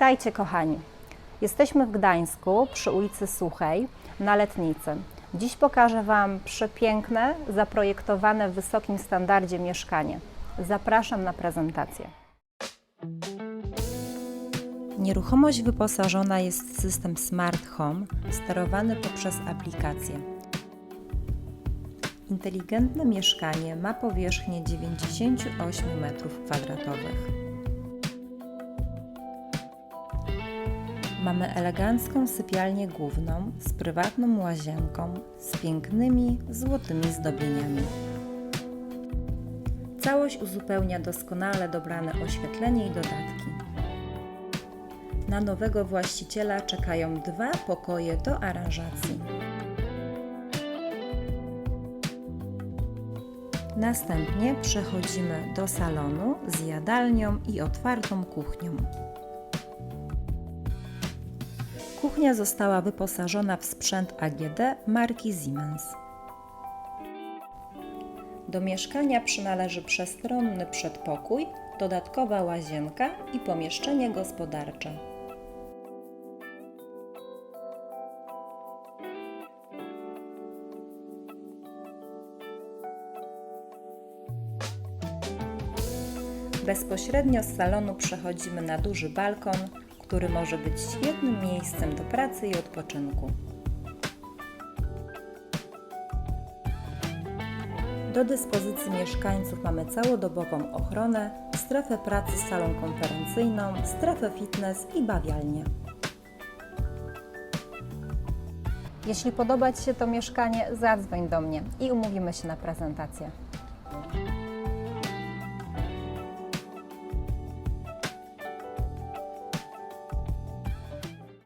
Witajcie kochani. Jesteśmy w Gdańsku przy ulicy Suchej na Letnicy. Dziś pokażę Wam przepiękne, zaprojektowane w wysokim standardzie mieszkanie. Zapraszam na prezentację. Nieruchomość wyposażona jest w system Smart Home sterowany poprzez aplikację. Inteligentne mieszkanie ma powierzchnię 98 m2. Mamy elegancką sypialnię główną z prywatną łazienką z pięknymi złotymi zdobieniami. Całość uzupełnia doskonale dobrane oświetlenie i dodatki. Na nowego właściciela czekają dwa pokoje do aranżacji. Następnie przechodzimy do salonu z jadalnią i otwartą kuchnią. Kuchnia została wyposażona w sprzęt AGD marki Siemens. Do mieszkania przynależy przestronny przedpokój, dodatkowa łazienka i pomieszczenie gospodarcze. Bezpośrednio z salonu przechodzimy na duży balkon, który może być świetnym miejscem do pracy i odpoczynku. Do dyspozycji mieszkańców mamy całodobową ochronę, strefę pracy z salą konferencyjną, strefę fitness i bawialnię. Jeśli podoba Ci się to mieszkanie, zadzwoń do mnie i umówimy się na prezentację.